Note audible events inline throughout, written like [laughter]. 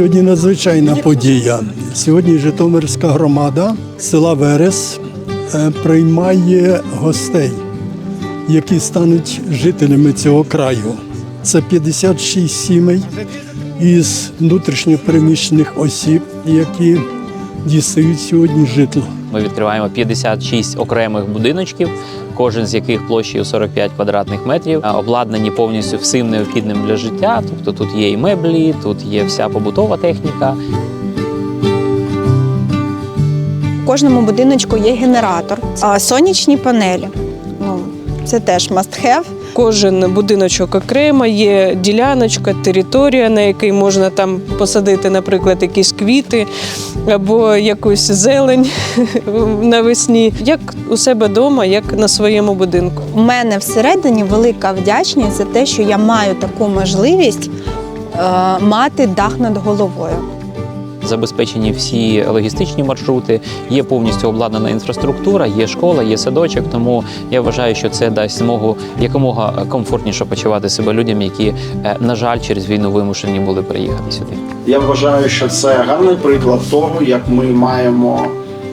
Сьогодні надзвичайна подія. Сьогодні Житомирська громада села Верес е, приймає гостей, які стануть жителями цього краю. Це 56 сімей із внутрішньопереміщених осіб, які дістають сьогодні житло. Ми відкриваємо 56 окремих будиночків, кожен з яких площею 45 квадратних метрів, обладнані повністю всім необхідним для життя. Тобто тут є і меблі, тут є вся побутова техніка. У кожному будиночку є генератор, сонячні панелі. Це теж must have. Кожен будиночок окремо, є діляночка, територія, на якій можна там посадити, наприклад, якісь квіти або якусь зелень [laughs] навесні, як у себе вдома, як на своєму будинку. У мене всередині велика вдячність за те, що я маю таку можливість е, мати дах над головою. Забезпечені всі логістичні маршрути, є повністю обладнана інфраструктура, є школа, є садочок. Тому я вважаю, що це дасть змогу якомога комфортніше почувати себе людям, які, е, на жаль, через війну вимушені були приїхати сюди. Я вважаю, що це гарний приклад того, як ми маємо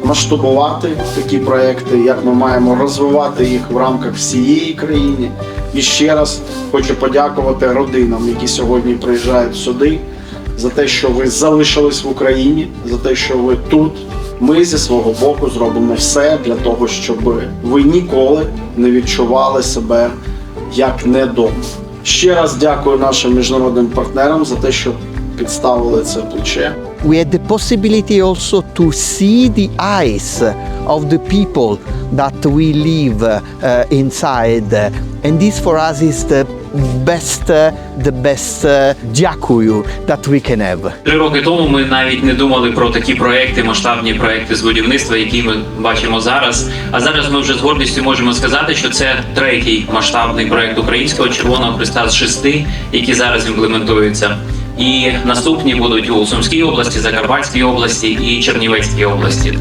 масштабувати такі проекти, як ми маємо розвивати їх в рамках всієї країни. І ще раз хочу подякувати родинам, які сьогодні приїжджають сюди, за те, що ви залишились в Україні, за те, що ви тут. Ми зі свого боку зробимо все для того, щоб ви ніколи не відчували себе як не вдома. Ще раз дякую нашим міжнародним партнерам за те, що підставили це плече. we had the possibility also to see the eyes of the people that we live uh, inside and this for us is the best the best дякую that we can have Три роки тому ми навіть не думали про такі проекти, масштабні проекти з будівництва, які ми бачимо зараз. А зараз ми вже з гордістю можемо сказати, що це третій масштабний проект Українського Червоного Христа з шести, які зараз імплементуються. І наступні будуть у Сумській області, Закарпатській області і Чернівецькій області.